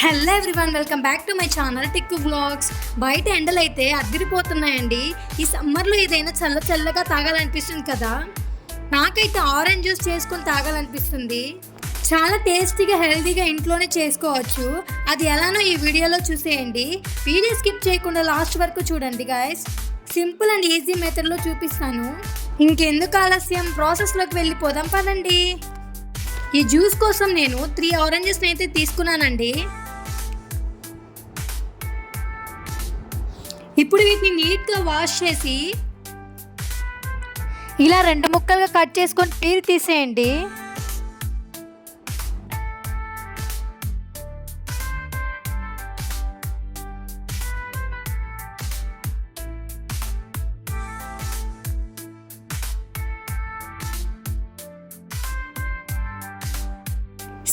Hello everyone welcome back to my channel Tikku vlogs. బయట ఎండలు అయితే అద్దరిపోతున్నాయండి ఈ సమ్మర్లో ఏదైనా చల్ల చల్లగా తాగాలనిపిస్తుంది కదా? నాకైతే ఆరెంజ్ జ్యూస్ చేసుకొని తాగాలనిపిస్తుంది. చాలా టేస్టీగా హెల్తీగా ఇంట్లోనే చేసుకోవచ్చు. అది ఎలానో ఈ వీడియోలో చూసేయండి. వీడియో స్కిప్ చేయకుండా లాస్ట్ వరకు చూడండి గాయస్ సింపుల్ అండ్ ఈజీ మెథడ్లో చూపిస్తాను. ఇంకెందుకు ఆలస్యం? ప్రాసెస్లోకి వెళ్ళిపోదాం పదండి. ఈ జ్యూస్ కోసం నేను త్రీ ఆరెంజెస్ని అయితే తీసుకున్నానండి. ఇప్పుడు వీటిని నీట్గా వాష్ చేసి ఇలా రెండు ముక్కలుగా కట్ చేసుకొని పీల్ తీసేయండి.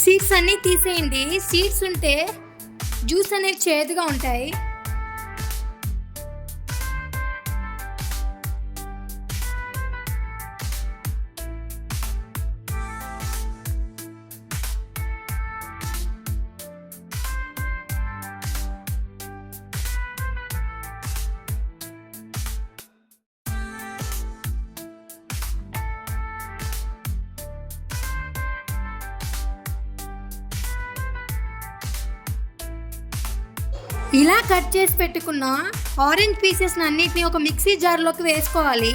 సీడ్స్ అన్నీ తీసేయండి. సీడ్స్ ఉంటే జ్యూస్ అనేవి చేదుగా ఉంటాయి. ఇలా కట్ చేసి పెట్టుకున్న ఆరెంజ్ పీసెస్ అన్నిటిని ఒక మిక్సీ జార్లోకి వేసుకోవాలి.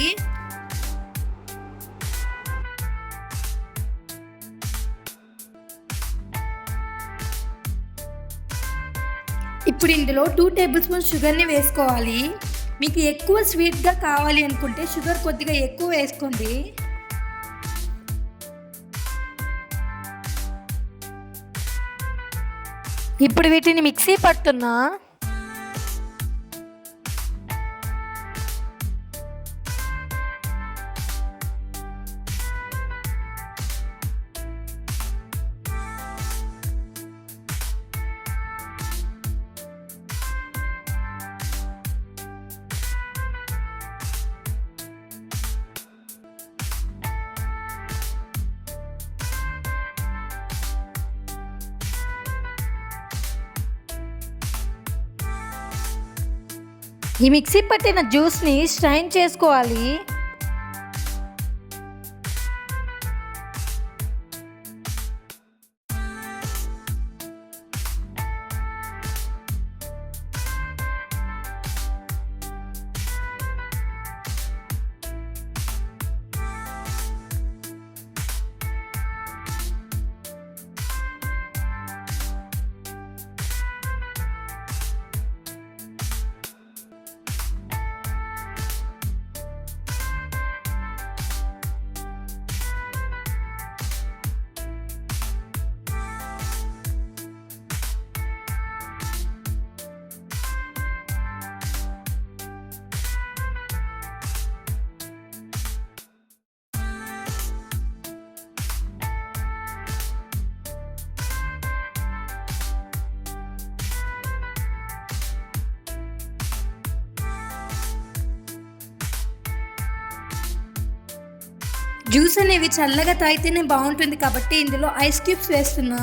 ఇప్పుడు ఇందులో టూ టేబుల్ స్పూన్ షుగర్ని వేసుకోవాలి. మీకు ఎక్కువ స్వీట్గా కావాలి అనుకుంటే షుగర్ కొద్దిగా ఎక్కువ వేసుకోండి. ఇప్పుడు వీటిని మిక్సీ పడుతున్నా ఈ మిక్సీ పట్టిన జ్యూస్ని స్ట్రైన్ చేసుకోవాలి. జ్యూస్ అనేవి చల్లగా తాగితేనే బాగుంటుంది కాబట్టి ఇందులో ఐస్ క్యూబ్స్ వేస్తున్నా.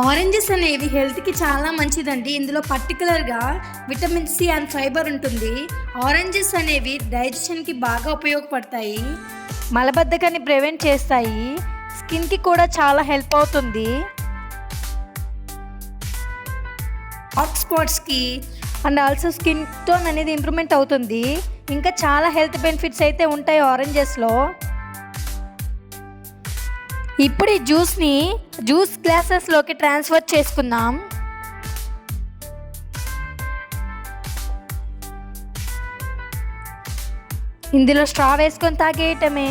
ఆరెంజెస్ అనేవి హెల్త్కి చాలా మంచిదండి. ఇందులో పర్టికులర్గా విటమిన్ సి అండ్ ఫైబర్ ఉంటుంది. ఆరెంజెస్ అనేవి డైజెషన్కి బాగా ఉపయోగపడతాయి. మలబద్ధకాన్ని ప్రివెంట్ చేస్తాయి. స్కిన్కి కూడా చాలా హెల్ప్ అవుతుంది. హాట్ స్పాట్స్కి అండ్ ఆల్సో స్కిన్ టోన్ అనేది ఇంప్రూవ్మెంట్ అవుతుంది. ఇంకా చాలా హెల్త్ బెనిఫిట్స్ అయితే ఉంటాయి ఆరెంజెస్లో ఇప్పుడు ఈ జ్యూస్ని జ్యూస్ గ్లాసెస్లోకి ట్రాన్స్ఫర్ చేసుకుందాం. ఇందులో స్ట్రా వేసుకొని తాగేయటమే.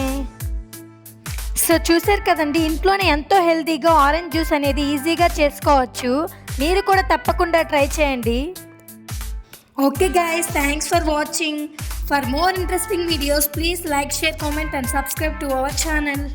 సో చూసారు కదండి ఇంట్లోనే ఎంతో హెల్తీగా ఆరెంజ్ జ్యూస్ అనేది ఈజీగా చేసుకోవచ్చు. మీరు కూడా తప్పకుండా ట్రై చేయండి. Okay guys thanks for watching for more interesting videos please like share comment and subscribe to our channel